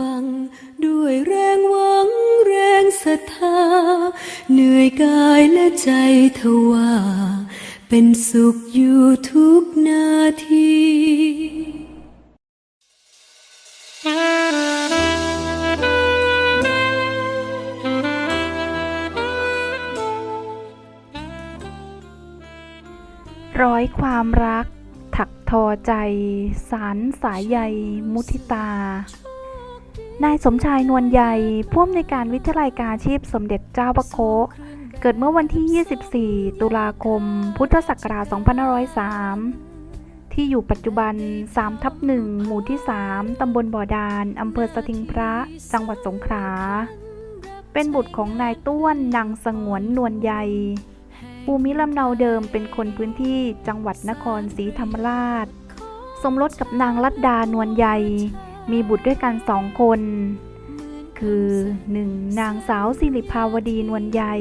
ฟัง ด้วยแรงหวังแรงศรัทธา เหนื่อยกายและใจทว่าเป็นสุขอยู่ทุกนาทีร้อยความรัก ถักทอใจ สารสายใยมุทิตา นายสมชายนวลใหญ่ผู้อำนวยการวิทยาลัยการอาชีพสมเด็จเจ้าพระโคเกิดเมื่อวันที่ 24 ตุลาคม พุทธศักราช 2503 ที่อยู่ปัจจุบัน 3 ทับ 1 หมู่ที่ 3 ตำบลบ่อดาน อำเภอสถิงพระ จังหวัดสงขลา เป็นบุตรของนายต้วนนางสงวนนวลใหญ่ภูมิลำเนาเดิมเป็นคนพื้นที่จังหวัดนครศรีธรรมราช สมรสกับนางลัดดานวลใหญ่ มีบุตรด้วยกันสองคน คือ 1. นางสาวสิริภาวดีนวลใหญ่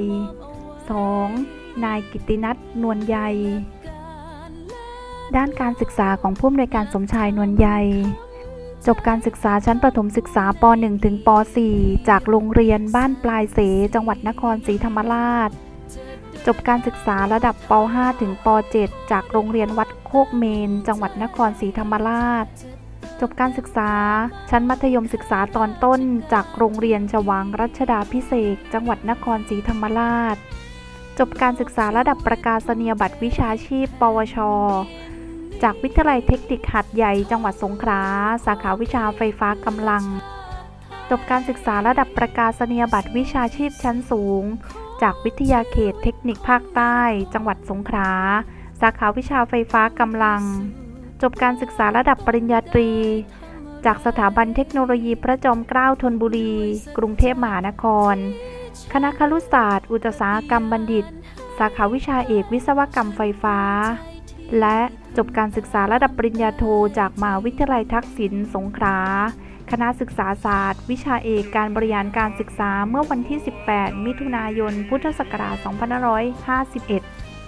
2. นายกิตตินัทนวลใหญ่ด้านการศึกษาของผู้อำนวยการสมชายนวลใหญ่จบการศึกษาชั้นประถมศึกษาป .1 ถึงป .4 จากโรงเรียนบ้านปลายเส จังหวัดนครศรีธรรมราช จบการศึกษาระดับป .5 ถึงป .7 จากโรงเรียนวัดโคกเมน จังหวัดนครศรีธรรมราช จบการศึกษา ชั้นมัธยมศึกษาตอนต้น จากโรงเรียนฉวางรัชดาพิเศษ จังหวัดนครศรีธรรมราช จบการศึกษาระดับประกาศนียบัตรวิชาชีพ ปวช จากวิทยาลัยเทคนิคหัดใหญ่ จังหวัดสงขลา สาขาวิชาไฟฟ้ากำลัง จบการศึกษาระดับประกาศนียบัตรวิชาชีพชั้นสูง จากวิทยาเขตเทคนิคภาคใต้ จังหวัดสงขลา สาขาวิชาไฟฟ้ากำลัง จบการศึกษาระดับปริญญาตรี จากสถาบันเทคโนโลยีพระจอมเกล้าธนบุรี กรุงเทพมหานคร คณะครุศาสตร์ อุตสาหกรรมบัณฑิต สาขาวิชาเอกวิศวกรรมไฟฟ้า และจบการศึกษาระดับปริญญาโทจากมหาวิทยาลัยทักษิณสงขลาคณะศึกษาศาสตร์ วิชาเอกการบริหารการศึกษาเมื่อวันที่ 18 มิถุนายน พุทธศักราช 2551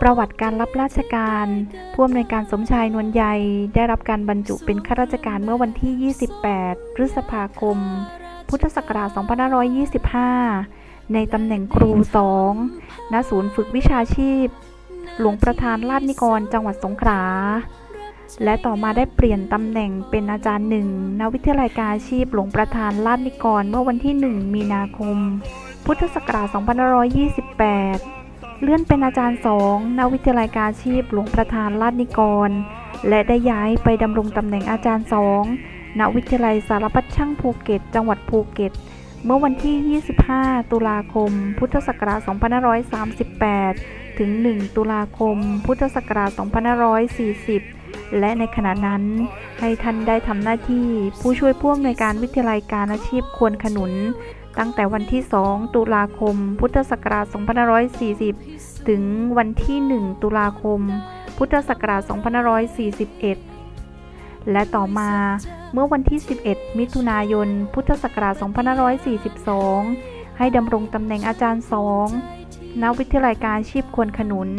ประวัติการรับราชการผู้อำนวยการสมชายนวลใหญ่ได้รับการบรรจุเป็นข้าราชการเมื่อวันที่ 28 พฤษภาคม พุทธศักราช 2525 ในตำแหน่งครู 2 ณ ศูนย์ฝึกวิชาชีพ หลวงประธานลาดนิกรจังหวัดสงขลา และต่อมาได้เปลี่ยนตำแหน่งเป็นอาจารย์หนึ่งณวิทยาลัยการอาชีพหลวงประธานลาดนิกรเมื่อวันที่ 1 มีนาคม พุทธศักราช 2528 เลื่อนเป็นอาจารย์สองณวิทยาลัยการอาชีพหลวงประธานลาดนิกร และได้ย้ายไปดำรงตำแหน่งอาจารย์สองณวิทยาลัยสารพัดช่างภูเก็ต จังหวัดภูเก็ต เมื่อวันที่ 25 ตุลาคม พุทธศักราช 2538 ถึง 1 ตุลาคม พุทธศักราช 2540 และในขณะนั้นให้ท่านได้ทำหน้าที่ผู้ช่วยผู้อำนวยการวิทยาลัยการอาชีพควรขนุน ตั้งแต่วันที่ 2 ตุลาคม พุทธศักราช 2540 ถึงวันที่ 1 ตุลาคม พุทธศักราช 2541 และต่อมาเมื่อวันที่ 11 มิถุนายน พุทธศักราช 2542 ให้ดำรงตำแหน่งอาจารย์สองณวิทยาลัยการอาชีพควรขนุน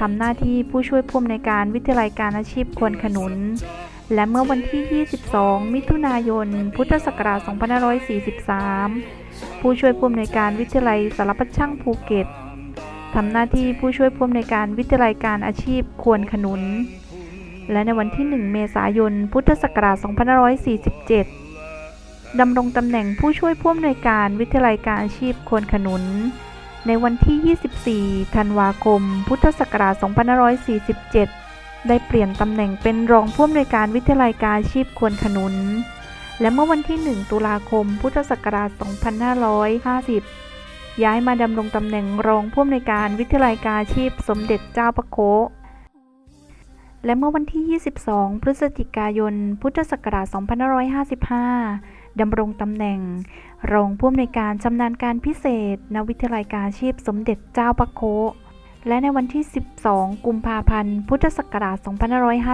ทำหน้าที่ผู้ช่วยผู้อำนวยการวิทยาลัยการอาชีพควรขนุน และเมื่อวันที่ 22 มิถุนายน พุทธศักราช 2543 ผู้ช่วยผู้อำนวยการวิทยาลัยสารพัดช่างภูเก็ตทำหน้าที่ผู้ช่วยผู้อำนวยการวิทยาลัยการอาชีพควรขนุน และในวันที่ 1 เมษายน พุทธศักราช 2547 ดำรงตำแหน่งผู้ช่วยผู้อำนวยการวิทยาลัยการอาชีพควรขนุน ในวันที่ 24 ธันวาคม พุทธศักราช 2547 ได้เปลี่ยนตำแหน่งเป็นรองผู้อำนวยการวิทยาลัยการอาชีพควรขนุน และเมื่อวันที่ 1 ตุลาคม พุทธศักราช 2550 ย้ายมาดำรงตำแหน่งรองผู้อำนวยการวิทยาลัยการชีพสมเด็จเจ้าพระโคและเมื่อวันที่ 22 พฤศจิกายน พุทธศักราช 2555 ดำรงตำแหน่ง รองผู้อำนวยการชำนาญการพิเศษ ณ วิทยาลัยการชีพสมเด็จเจ้าพระโคและในวันที่ 12 กุมภาพันธ์ พุทธศักราช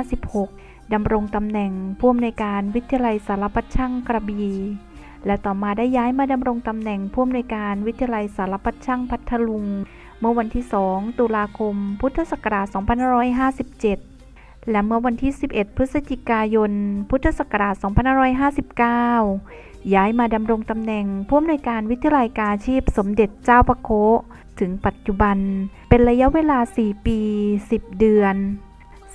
2556 ดำรงตำแหน่งผู้อำนวยการวิทยาลัยสารพัดช่างกระบี่ และต่อมาได้ย้ายมาดำรงตำแหน่งผู้อำนวยการวิทยาลัยสารพัดช่างพัทลุง เมื่อวันที่ 2 ตุลาคม พุทธศักราช 2557 และเมื่อวันที่ 11 พฤศจิกายน พุทธศักราช 2559 ย้ายมาดำรงตำแหน่งผู้อำนวยการวิทยาลัยการชีพสมเด็จเจ้าพระโคถึงปัจจุบันเป็นระยะเวลา 4 ปี 10 เดือน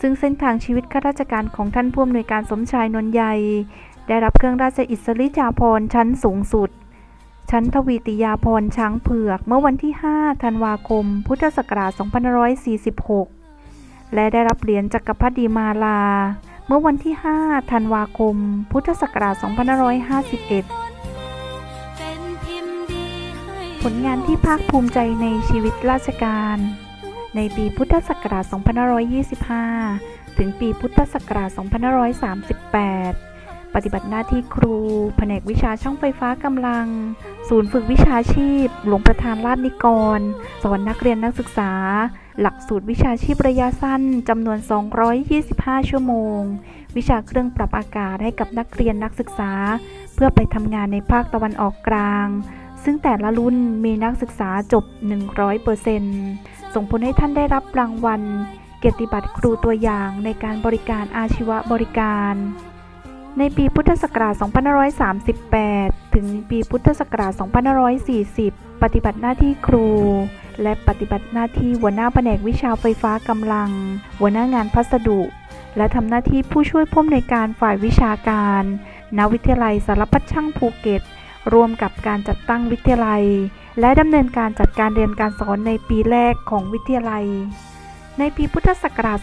ซึ่งเส้นทางชีวิตข้าราชการของท่านผู้อำนวยการสมชายนนท์ใหญ่ได้รับเครื่องราชอิสริยาภรณ์ชั้นสูงสุด ชั้นทวีติยาภรณ์ช้างเผือก เมื่อวันที่ 5 ธันวาคม พุทธศักราช 2546 และได้รับเหรียญจักรพรรดิมาลา เมื่อวันที่ 5 ธันวาคม พุทธศักราช 2551 ผลงานที่ภาคภูมิใจในชีวิตราชการ ในปีพุทธศักราช 2525 ถึงปีพุทธศักราช 2538 ปฏิบัติหน้าที่ครู แผนกวิชาช่างไฟฟ้ากำลัง ศูนย์ฝึกวิชาชีพ หลวงประธานราชนิกร สอนนักเรียนนักศึกษา หลักสูตรวิชาชีพระยะสั้นจำนวน 225 ชั่วโมง วิชาเครื่องปรับอากาศให้กับนักเรียนนักศึกษา เพื่อไปทำงานในภาคตะวันออกกลางซึ่งแต่ละรุ่นมีนักศึกษาจบ 100% ส่งผลให้ท่านได้รับรางวัล เกียรติบัตรครูตัวอย่างในการบริการอาชีวบริการ ในปีพุทธศักราช 2538 ถึงปีพุทธศักราช 2540 ปฏิบัติหน้าที่ครู และปฏิบัติหน้าที่หัวหน้าแผนกวิชาไฟฟ้ากำลัง หัวหน้างานพัสดุ และทำหน้าที่ผู้ช่วยผู้อำนวยการฝ่ายวิชาการณวิทยาลัยสารพัดช่างภูเก็ต ร่วมกับการจัดตั้งวิทยาลัย และดำเนินการจัดการเรียนการสอนในปีแรกของวิทยาลัย ในปีพุทธศักราช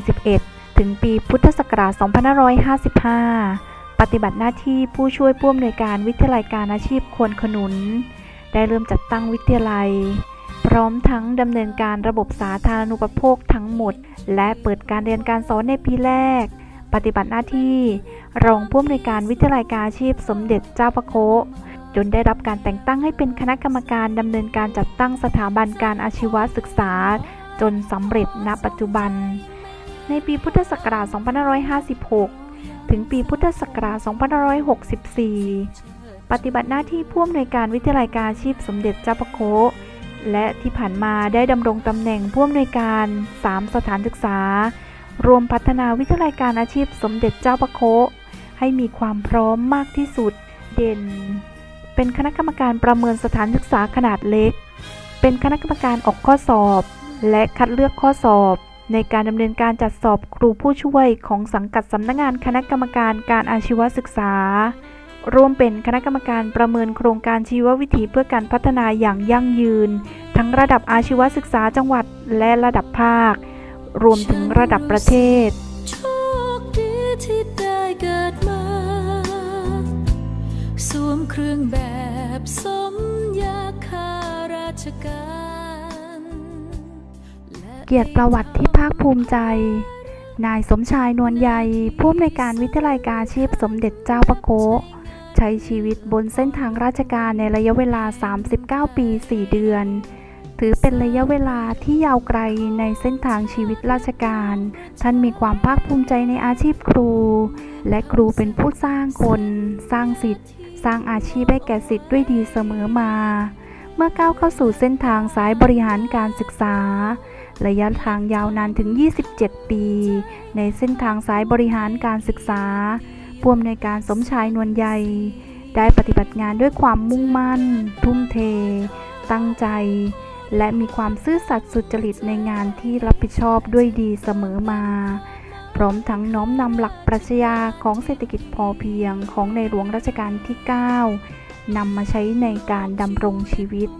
2541 ถึงปีพุทธศักราช 2555 ปฏิบัติหน้าที่ผู้ช่วยผู้อำนวยการวิทยาลัยการอาชีพควรขนุน ได้เริ่มจัดตั้งวิทยาลัย พร้อมทั้งดำเนินการระบบสาธารณูปโภคทั้งหมด และเปิดการเรียนการสอนในปีแรก ปฏิบัติหน้าที่ รองผู้อำนวยการวิทยาลัยการอาชีพสมเด็จเจ้าพระโคจนได้รับการแต่งตั้งให้เป็นคณะกรรมการดำเนินการจัดตั้งสถาบันการอาชีวศึกษา จนสำเร็จณปัจจุบัน ในปีพุทธศักราช 2556 ถึงปีพุทธศักราช 2564 ปฏิบัติหน้าที่ผู้อำนวยการวิทยาลัยการอาชีพสมเด็จเจ้าพระโคและที่ผ่านมาได้ดำรงตำแหน่งผู้อำนวยการ 3 สถานศึกษา รวมพัฒนาวิทยาลัยการอาชีพสมเด็จเจ้าพระโคให้มีความพร้อมมากที่สุด เด่น เป็นคณะกรรมการประเมินสถานศึกษาขนาดเล็ก เป็นคณะกรรมการออกข้อสอบ และคัดเลือกข้อสอบ ในการดำเนินการจัดสอบครูผู้ช่วยของสังกัดสำนักงานคณะกรรมการการอาชีวศึกษา ร่วมเป็นคณะกรรมการประเมินโครงการชีววิถีเพื่อการพัฒนาอย่างยั่งยืน ทั้งระดับอาชีวศึกษาจังหวัดและระดับภาค รวมถึงระดับประเทศที่ได้เกิดมาสวมเครื่องแบบสมยาข้าราชการและเกียรติประวัติที่ภาคภูมิใจ นายสมชายนวลใยผู้อำนวยการวิทยาลัยการชีพสมเด็จเจ้าพระโคใช้ชีวิตบนเส้นทางราชการในระยะเวลา 39 ปี 4 เดือน ถือเป็นระยะเวลาที่ยาวไกลในเส้นทางชีวิตราชการ ท่านมีความภาคภูมิใจในอาชีพครู และครูเป็นผู้สร้างคน สร้างสิทธิ์ สร้างอาชีพให้แก่สิทธิ์ด้วยดีเสมอมา เมื่อก้าวเข้าสู่เส้นทางสายบริหารการศึกษา ระยะทางยาวนานถึง 27 ปี ในเส้นทางสายบริหารการศึกษาผู้อำนวยการสมชายนวลใยได้ปฏิบัติงานด้วยความมุ่งมั่น ทุ่มเท ตั้งใจ และมีความซื่อสัตย์สุจริตในงานที่รับผิดชอบด้วยดีเสมอมา พร้อมทั้งน้อมนำหลักปรัชญาของเศรษฐกิจพอเพียงของในหลวงรัชกาลที่ 9นำมาใช้ในการดำรงชีวิต